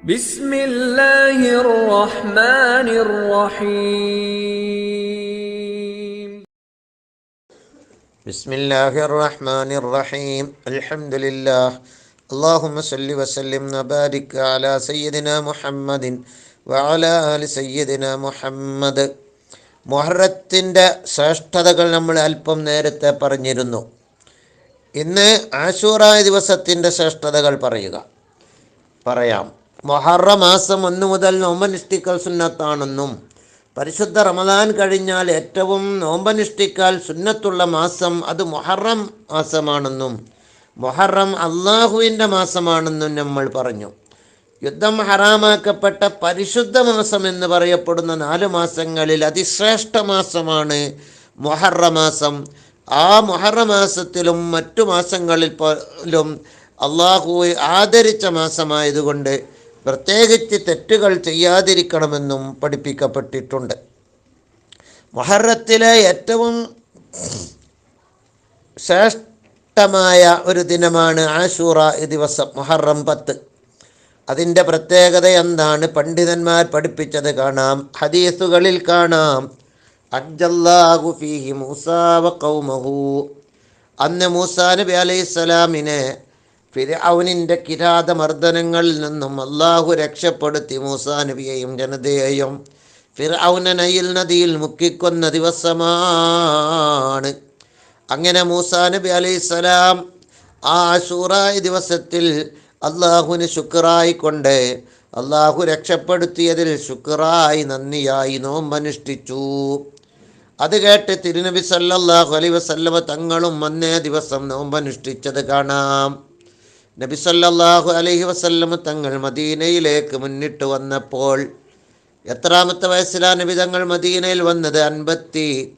بسم الله الرحمن الرحيم بسم الله الرحمن الرحيم الحمد لله اللهم صل وسلم وبارك على سيدنا محمد وعلى آل سيدنا മുഹമ്മദ് മൊഹറത്തിൻ്റെ ശ്രേഷ്ഠതകൾ നമ്മൾ അല്പം നേരത്തെ പറഞ്ഞിരുന്നു ഇന്ന് ആശൂറ ദിവസത്തിൻ്റെ ശ്രേഷ്ഠതകൾ പറയുക പറയാം മൊഹറ മാസം ഒന്നു മുതൽ നോമ്പനുഷ്ഠിക്കൽ സുന്നത്താണെന്നും പരിശുദ്ധ റമദാൻ കഴിഞ്ഞാൽ ഏറ്റവും നോമ്പനുഷ്ഠിക്കാൽ സുന്നത്തുള്ള മാസം അത് മൊഹറം മാസമാണെന്നും മൊഹറം അള്ളാഹുവിന്റെ മാസമാണെന്നും നമ്മൾ പറഞ്ഞു. യുദ്ധം ഹറാമാക്കപ്പെട്ട പരിശുദ്ധ മാസം എന്ന് പറയപ്പെടുന്ന നാല് മാസങ്ങളിൽ അതിശ്രേഷ്ഠ മാസമാണ് മൊഹറ മാസം. ആ മൊഹറ മാസത്തിലും മറ്റു മാസങ്ങളിൽ പോലും അള്ളാഹുവെ ആദരിച്ച മാസമായതുകൊണ്ട് പ്രത്യേകിച്ച് തെറ്റുകൾ ചെയ്യാതിരിക്കണമെന്നും പഠിപ്പിക്കപ്പെട്ടിട്ടുണ്ട്. മൊഹറത്തിലെ ഏറ്റവും ശ്രേഷ്ഠമായ ഒരു ദിനമാണ് ആശൂറ ഈ ദിവസം മൊഹറം പത്ത്. അതിന്റെ പ്രത്യേകത എന്താണ്? പണ്ഡിതന്മാർ പഠിപ്പിച്ചത് കാണാം ഹദീസുകളിൽ കാണാം. അജ്ജല്ലാഹു ഫീഹി മൂസാവ കൗമഹു അന്ന് മൂസാ നബി അലൈഹി സ്വലാമിനെ ഫിരൗനിന്റെ കിരാതമർദ്ദനങ്ങളിൽ നിന്നും അള്ളാഹു രക്ഷപ്പെടുത്തി മൂസാ നബിയെയും ജനതയെയും ഫിർഔന നയിൽ നദിയിൽ മുക്കിക്കൊന്ന ദിവസമാണ്. അങ്ങനെ മൂസാ നബി അലൈഹി സ്വലാം ആ ആശൂറായ ദിവസത്തിൽ അള്ളാഹുവിന് ശുക്രായിക്കൊണ്ട് അള്ളാഹു രക്ഷപ്പെടുത്തിയതിൽ ശുക്രായി നന്ദിയായി നോമ്പനുഷ്ഠിച്ചു അത് കേട്ട് തിരുനബി സല്ലാഹു അലൈഹി വസല്ലമ തങ്ങളും അന്നേ ദിവസം നോമ്പനുഷ്ഠിച്ചത് കാണാം. നബി സല്ലല്ലാഹു അലൈഹി വസല്ലമ തങ്ങൾ മദീനയിലേക്ക് മുന്നിട്ട് വന്നപ്പോൾ എത്രാമത്തെ വയസ്സിലാണ് നബി തങ്ങൾ മദീനയിൽ വന്നത്? അൻപത്തി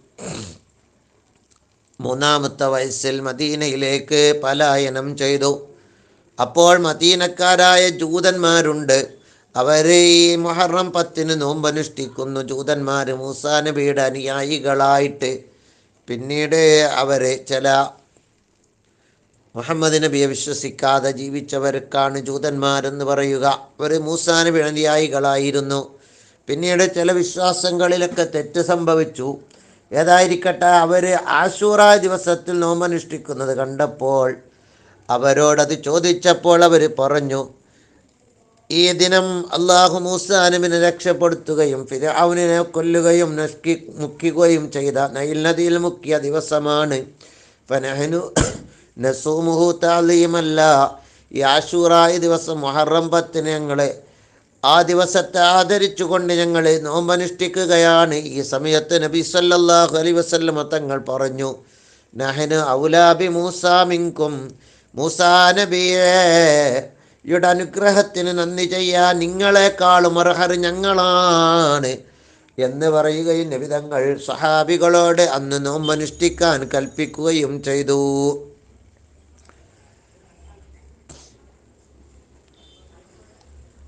മൂന്നാമത്തെ വയസ്സിൽ മദീനയിലേക്ക് പലായനം ചെയ്തു. അപ്പോൾ മദീനക്കാരായ ജൂതന്മാരുണ്ട്. അവർ ഈ മൊഹറം പത്തിന് നോമ്പനുഷ്ഠിക്കുന്നു. ജൂതന്മാർ മൂസാ നബിയുടെ അനുയായികളായിട്ട്. പിന്നീട് അവർ ചില മുഹമ്മദ് നബിയെ വിശ്വസിക്കാതെ ജീവിച്ചവർക്കാണ് ജൂതന്മാരെന്ന് പറയുക. അവർ മൂസാന വിഴന്തിയായികളായിരുന്നു പിന്നീട് ചില വിശ്വാസങ്ങളിലൊക്കെ തെറ്റ് സംഭവിച്ചു. ഏതായിരിക്കട്ടെ അവർ ആശൂറ ദിവസത്തിൽ നോമ്പനുഷ്ഠിക്കുന്നത് കണ്ടപ്പോൾ അവരോടത് ചോദിച്ചപ്പോൾ അവർ പറഞ്ഞു ഈ ദിനം അള്ളാഹു മൂസാനുവിനെ രക്ഷപ്പെടുത്തുകയും ഫിരാവുനെ കൊല്ലുകയും നഷ്കി മുക്കുകയും ചെയ്ത നൈൽ നദിയിൽ മുക്കിയ ദിവസമാണ്. ഫനഹനു നസൂമുഹു താലീമല്ല. ഈ ആശൂറായ ദിവസം മൊഹറം പത്തിന് ഞങ്ങൾ ആ ദിവസത്തെ ആദരിച്ചുകൊണ്ട് ഞങ്ങൾ നോമ്പനുഷ്ഠിക്കുകയാണ്. ഈ സമയത്ത് നബി സല്ലല്ലാഹു അലൈഹി വസല്ലമ തങ്ങൾ പറഞ്ഞു നഹന് ഔലാബി മൂസാമിങ്കും മൂസാ നബിയുടെ യുടെ അനുഗ്രഹത്തിന് നന്ദി ചെയ്യാൻ നിങ്ങളെക്കാളും അർഹർ ഞങ്ങളാണ്. എന്ന് പറയുകയും നബിതങ്ങൾ സഹാബികളോട് അന്ന് നോമ്പനുഷ്ഠിക്കാൻ കൽപ്പിക്കുകയും ചെയ്തു.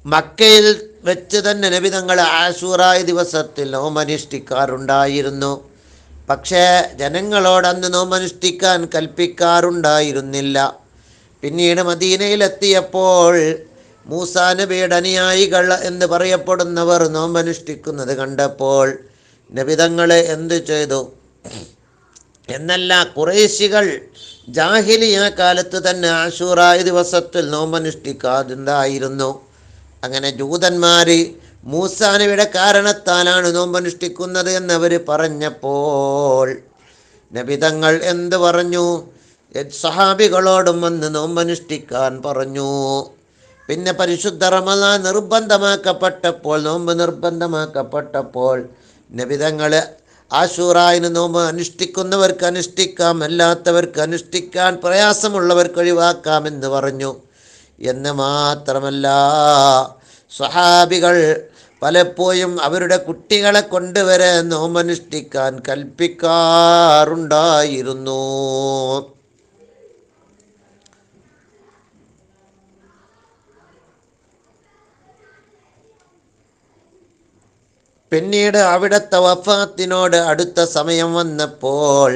മക്കയിൽ വെച്ച് തന്നെ നബി തങ്ങൾ ആശൂറായ ദിവസത്തിൽ നോമനുഷ്ഠിക്കാറുണ്ടായിരുന്നു. പക്ഷേ ജനങ്ങളോടന്ന് നോമനുഷ്ഠിക്കാൻ കൽപ്പിക്കാറുണ്ടായിരുന്നില്ല. പിന്നീട് മദീനയിലെത്തിയപ്പോൾ മൂസാ നബിയുടെ അനുയായികൾ എന്ന് പറയപ്പെടുന്നവർ നോമ്പനുഷ്ഠിക്കുന്നത് കണ്ടപ്പോൾ നബിതങ്ങളെ എന്തു ചെയ്തു? എന്നല്ല കുറേശികൾ ജാഹിലിയ കാലത്ത് തന്നെ ആശൂറായ ദിവസത്തിൽ നോമ്പനുഷ്ഠിക്കാതുണ്ടായിരുന്നു അങ്ങനെ ജൂതന്മാർ മൂസാനവിടെ കാരണത്താലാണ് നോമ്പനുഷ്ഠിക്കുന്നത് എന്നവർ പറഞ്ഞപ്പോൾ നബിതങ്ങൾ എന്ത് പറഞ്ഞു? സഹാബികളോടും വന്ന് നോമ്പനുഷ്ഠിക്കാൻ പറഞ്ഞു. പിന്നെ പരിശുദ്ധ റമല നിർബന്ധമാക്കപ്പെട്ടപ്പോൾ നോമ്പ് നിർബന്ധമാക്കപ്പെട്ടപ്പോൾ നബിതങ്ങൾ ആശൂറായിന് നോമ്പ് അനുഷ്ഠിക്കുന്നവർക്ക് അനുഷ്ഠിക്കാം അല്ലാത്തവർക്ക് അനുഷ്ഠിക്കാൻ പ്രയാസമുള്ളവർക്ക് ഒഴിവാക്കാമെന്ന് പറഞ്ഞു. എന്ന് മാത്രമല്ല സഹാബികൾ പലപ്പോഴും അവരുടെ കുട്ടികളെ കൊണ്ടുവരെ നോമനുഷ്ഠിക്കാൻ കൽപ്പിക്കാറുണ്ടായിരുന്നു. പിന്നീട് അവിടുത്തെ വഫാത്തിനോട് അടുത്ത സമയം വന്നപ്പോൾ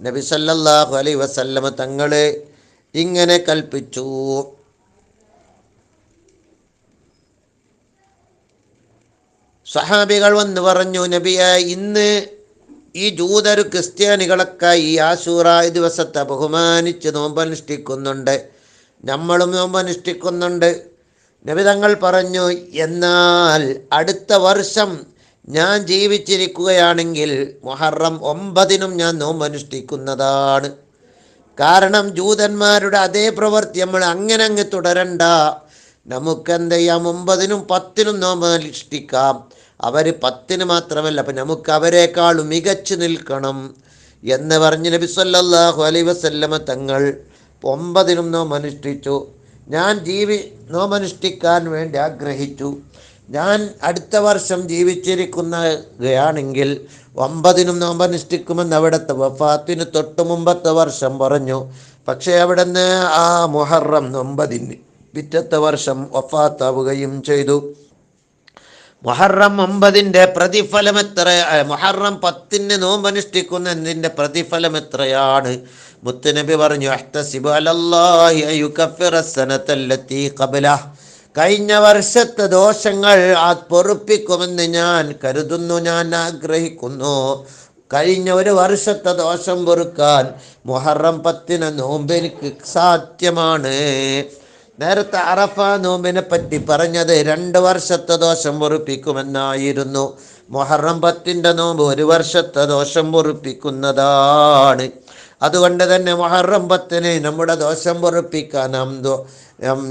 നബി സല്ലല്ലാഹു അലൈഹി വസല്ലമ തങ്ങളെ ഇങ്ങനെ കൽപ്പിച്ചു. സഹാബികൾ വന്ന് പറഞ്ഞു നബിയ ഇന്ന് ഈ ജൂതർ ക്രിസ്ത്യാനികളൊക്കെ ഈ ആശൂറ ദിവസത്തെ ബഹുമാനിച്ച് നോമ്പനുഷ്ഠിക്കുന്നുണ്ട്. നമ്മളും നോമ്പനുഷ്ഠിക്കുന്നുണ്ട്. നബി തങ്ങൾ പറഞ്ഞു എന്നാൽ അടുത്ത വർഷം ഞാൻ ജീവിച്ചിരിക്കുകയാണെങ്കിൽ മുഹറം ഒമ്പതിനും ഞാൻ നോമ്പനുഷ്ഠിക്കുന്നതാണ്. കാരണം ജൂതന്മാരുടെ അതേ പ്രവൃത്തി നമ്മൾ അങ്ങനെ അങ്ങ് തുടരണ്ട. നമുക്കെന്ത് ചെയ്യാം ഒമ്പതിനും പത്തിനും നോമ്പ് അനുഷ്ഠിക്കാം അവർ പത്തിന് മാത്രമല്ല അപ്പം നമുക്ക് അവരെക്കാളും മികച്ചു നിൽക്കണം എന്ന് പറഞ്ഞ് നബി സല്ലാഹു അലൈ വസല്ലമ തങ്ങൾ ഒമ്പതിനും നോമനുഷ്ഠിച്ചു. ഞാൻ ജീവി നോമനുഷ്ഠിക്കാൻ വേണ്ടി ആഗ്രഹിച്ചു. ഞാൻ അടുത്ത വർഷം ജീവിച്ചിരിക്കുന്നയാണെങ്കിൽ ഒമ്പതിനും നോമ്പനുഷ്ഠിക്കുമെന്ന് അവിടുത്തെ വഫാത്തിന് തൊട്ട് മുമ്പത്തെ വർഷം പറഞ്ഞു. പക്ഷേ അവിടെ നിന്ന് ആ മുഹറം ഒമ്പതിന് പിറ്റത്തെ വർഷം വഫാത്താവുകയും ചെയ്തു. മുഹറം ഒമ്പതിന്റെ പ്രതിഫലം എത്ര മുഹറം പത്തിന് നോമ്പനുഷ്ഠിക്കുന്നതിന്റെ പ്രതിഫലം എത്രയാണ്? മുത്തുനബി പറഞ്ഞു കഴിഞ്ഞ വർഷത്തെ ദോഷങ്ങൾ ആ പൊറുപ്പിക്കുമെന്ന് ഞാൻ കരുതുന്നു ഞാൻ ആഗ്രഹിക്കുന്നു. കഴിഞ്ഞ ഒരു വർഷത്തെ ദോഷം പൊറുക്കാൻ മുഹറം പത്തിന് നോമ്പ് എനിക്ക് സാധ്യമാണ്. നേരത്തെ അറഫ നോമ്പിനെ പറ്റി പറഞ്ഞത് രണ്ട് വർഷത്തെ ദോഷം പൊറുപ്പിക്കുമെന്നായിരുന്നു. മൊഹറം പത്തിന്റെ നോമ്പ് ഒരു വർഷത്തെ ദോഷം പൊറുപ്പിക്കുന്നതാണ്. അതുകൊണ്ട് തന്നെ മൊഹറം പത്തിന് നമ്മുടെ ദോഷം പൊറുപ്പിക്കാൻ നാം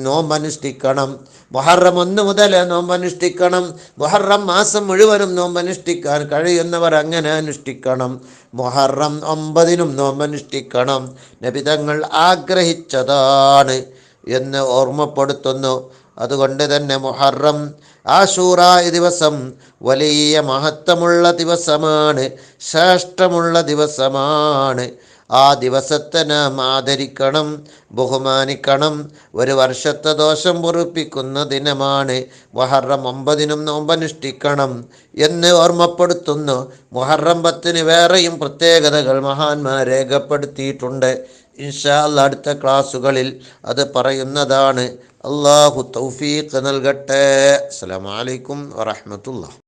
നോമ്പനുഷ്ഠിക്കണം. മൊഹറം ഒന്ന് മുതൽ നോമ്പനുഷ്ഠിക്കണം. മൊഹറം മാസം മുഴുവനും നോമ്പനുഷ്ഠിക്കാൻ കഴിയുന്നവർ അങ്ങനെ അനുഷ്ഠിക്കണം. മൊഹറം ഒമ്പതിനും നോമ്പനുഷ്ഠിക്കണം. നബിതങ്ങൾ ആഗ്രഹിച്ചതാണ്. എന്ന് ഓർമ്മപ്പെടുത്തുന്നു. അതുകൊണ്ട് തന്നെ മുഹറം ആശൂറ ദിവസം വലിയ മഹത്വമുള്ള ദിവസമാണ് ശ്രേഷ്ഠമുള്ള ദിവസമാണ്. ആ ദിവസത്തെ നാം ആദരിക്കണം ബഹുമാനിക്കണം. ഒരു വർഷത്തെ ദോഷം പൊറുപ്പിക്കുന്ന ദിനമാണ് മുഹറം ഒമ്പതിനും നോമ്പനുഷ്ഠിക്കണം എന്ന് ഓർമ്മപ്പെടുത്തുന്നു. മുഹറം പത്തിന് വേറെയും പ്രത്യേകതകൾ മഹാന്മാർ രേഖപ്പെടുത്തിയിട്ടുണ്ട്. ഇൻഷാ അല്ലാ അടുത്ത ക്ലാസ്സുകളിൽ അത് പറയുന്നതാണ്. അള്ളാഹു തൗഫീഖ് നൽകട്ടെ. അസ്സലാമലൈക്കും അലൈക്കും വറഹ്മത്തുള്ളാഹി.